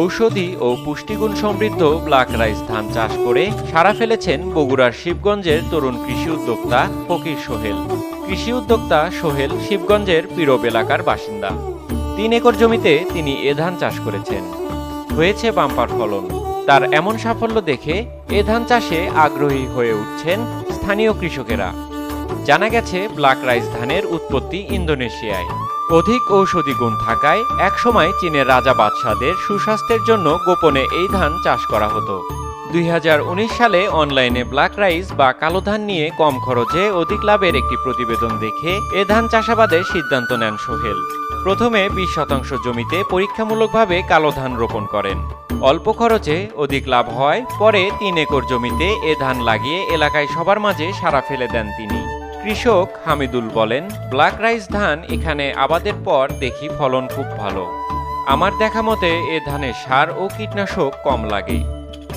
ঔষধি ও পুষ্টিগুণ সমৃদ্ধ ব্ল্যাক রাইস ধান চাষ করে সারা ফেলেছেন বগুড়ার শিবগঞ্জের তরুণ কৃষি উদ্যোক্তা ফকির সোহেল। কৃষি উদ্যোক্তা সোহেল শিবগঞ্জের পীরব এলাকার বাসিন্দা। তিন একর জমিতে তিনি এ ধান চাষ করেছেন। হয়েছে বাম্পার ফলন। তার এমন সাফল্য দেখে এ ধান চাষে আগ্রহী হয়ে উঠছেন স্থানীয় কৃষকেরা। জানা গেছে, ব্ল্যাক রাইস ধানের উৎপত্তি ইন্দোনেশিয়ায়। অধিক ঔষধি গুণ থাকায় একসময় চীনের রাজা বাদশাদের সুস্বাস্থ্যের জন্য গোপনে এই ধান চাষ করা হতো। দুই হাজার উনিশ সালে অনলাইনে ব্ল্যাক রাইস বা কালো ধান নিয়ে কম খরচে অধিক লাভের একটি প্রতিবেদন দেখে এ ধান চাষাবাদের সিদ্ধান্ত নেন সোহেল। প্রথমে বিশ শতাংশ জমিতে পরীক্ষামূলকভাবে কালো ধান রোপণ করেন। অল্প খরচে অধিক লাভ হয়, পরে তিন একর জমিতে এ ধান লাগিয়ে এলাকায় সবার মাঝে সারা ফেলে দেন তিনি। কৃষক হামিদুল বলেন, ব্ল্যাক রাইস ধান এখানে আবাদের পর দেখি ফলন খুব ভালো। আমার দেখা মতে এ ধানে সার ও কীটনাশক কম লাগে।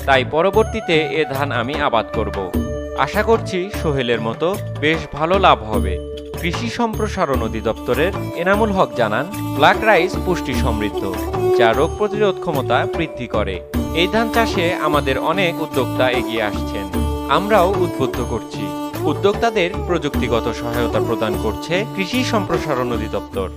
তাই পরবর্তীতে এ ধান আমি আবাদ করব। আশা করছি সোহেলের মতো বেশ ভালো লাভ হবে। কৃষি সম্প্রসারণ অধিদপ্তরের এনামুল হক জানান, ব্ল্যাক রাইস পুষ্টি সমৃদ্ধ, যা রোগ প্রতিরোধ ক্ষমতা বৃদ্ধি করে। এই ধান চাষে আমাদের অনেক উদ্যোক্তা এগিয়ে আসছেন। আমরাও উদ্বুদ্ধ করছি। উদ্যোক্তাদের প্রযুক্তিগত সহায়তা প্রদান করছে কৃষি সম্প্রসারণ অধিদপ্তর।